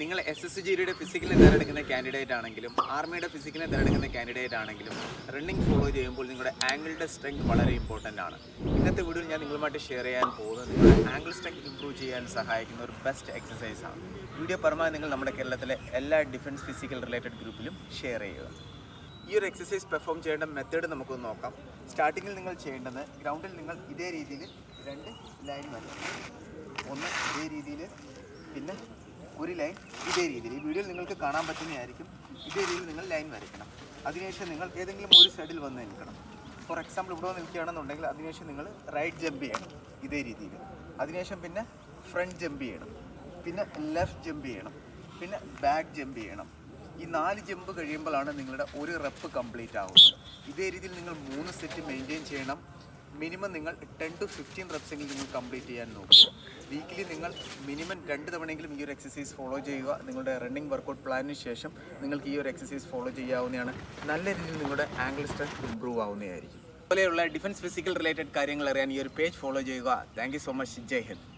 നിങ്ങൾ S S ജിയുടെ ഫിസിക്കലിനെ തിരഞ്ഞെടുക്കുന്ന കാൻഡിഡേറ്റ് ആണെങ്കിലും ആർമിയുടെ ഫിസിക്കലിനെ തിരഞ്ഞെടുക്കുന്ന കാൻഡിഡേറ്റ് ആണെങ്കിലും റണ്ണിങ് ഫോളോ ചെയ്യുമ്പോൾ നിങ്ങളുടെ ആംഗിളിന്റെ സ്ട്രെങ്ത് വളരെ ഇമ്പോർട്ടന്റ് ആണ്. ഇന്നത്തെ വീഡിയോ ഞാൻ നിങ്ങളുമായിട്ട് ഷെയർ ചെയ്യാൻ പോകുന്നത് നിങ്ങളുടെ ആംഗിൾ സ്ട്രെങ്ത് ഇംപ്രൂവ് ചെയ്യാൻ സഹായിക്കുന്ന ഒരു ബെസ്റ്റ് എക്സസൈസ് ആണ്. വീഡിയോ പരമാവധി നിങ്ങൾ നമ്മുടെ കേരളത്തിലെ എല്ലാ ഡിഫൻസ് ഫിസിക്കൽ റിലേറ്റഡ് ഗ്രൂപ്പിലും ഷെയർ ചെയ്യുക. ഈ ഒരു എക്സസൈസ് പെർഫോം ചെയ്യേണ്ട മെത്തേഡ് നമുക്കൊന്ന് നോക്കാം. സ്റ്റാർട്ടിങ്ങിൽ നിങ്ങൾ ചെയ്യേണ്ടത് ഗ്രൗണ്ടിൽ നിങ്ങൾ ഇതേ രീതിയിൽ രണ്ട് ലൈൻ വരും ഒന്ന് ഇതേ രീതിയിൽ പിന്നെ ഒരു ലൈൻ ഇതേ രീതിയിൽ. ഈ വീഡിയോയിൽ നിങ്ങൾക്ക് കാണാൻ പറ്റുന്നതായിരിക്കും. ഇതേ രീതിയിൽ നിങ്ങൾ ലൈൻ വരയ്ക്കണം. അതിനുശേഷം നിങ്ങൾ ഏതെങ്കിലും ഒരു സൈഡിൽ വന്ന് നിൽക്കണം. ഫോർ എക്സാമ്പിൾ ഇവിടെ നിൽക്കുകയാണെന്നുണ്ടെങ്കിൽ അതിനുശേഷം നിങ്ങൾ റൈറ്റ് ജമ്പ് ചെയ്യണം. ഇതേ രീതിയിൽ. അതിനുശേഷം പിന്നെ ഫ്രണ്ട് ജമ്പ് ചെയ്യണം. പിന്നെ ലെഫ്റ്റ് ജമ്പ് ചെയ്യണം. പിന്നെ ബാക്ക് ജമ്പ് ചെയ്യണം. ഈ നാല് ജമ്പ് കഴിയുമ്പോഴാണ് നിങ്ങളുടെ ഒരു റെപ്പ് കംപ്ലീറ്റ് ആവുന്നത്. ഇതേ രീതിയിൽ നിങ്ങൾ മൂന്ന് സെറ്റ് മെയിന്റെയിൻ ചെയ്യണം. മിനിമം നിങ്ങൾ ടെൻ ടു ഫിഫ്റ്റീൻ റെപ്സ് എങ്കിലും നിങ്ങൾ കംപ്ലീറ്റ് ചെയ്യാൻ നോക്കുക വീക്കിലി നിങ്ങൾ മിനിമം രണ്ട് തവണയെങ്കിലും ഈ ഒരു എക്സസൈസ് ഫോളോ ചെയ്യുക. നിങ്ങളുടെ റണ്ണിങ് വർക്കൗട്ട് പ്ലാനിന് ശേഷം നിങ്ങൾക്ക് ഈ ഒരു എക്സസൈസ് ഫോളോ ചെയ്യാവുന്നതാണ്. നല്ല രീതിയിൽ നിങ്ങളുടെ ആംഗിൾ സ്ട്രെങ്ത് ഇമ്പ്രൂവ് ആവുന്നതായിരിക്കും. അതുപോലെയുള്ള ഡിഫൻസ് ഫിസിക്കൽ റിലേറ്റഡ് കാര്യങ്ങൾ അറിയാൻ ഈ ഒരു പേജ് ഫോളോ ചെയ്യുക. താങ്ക് സോ മച്ച് ജയ് ഹിന്ദ്.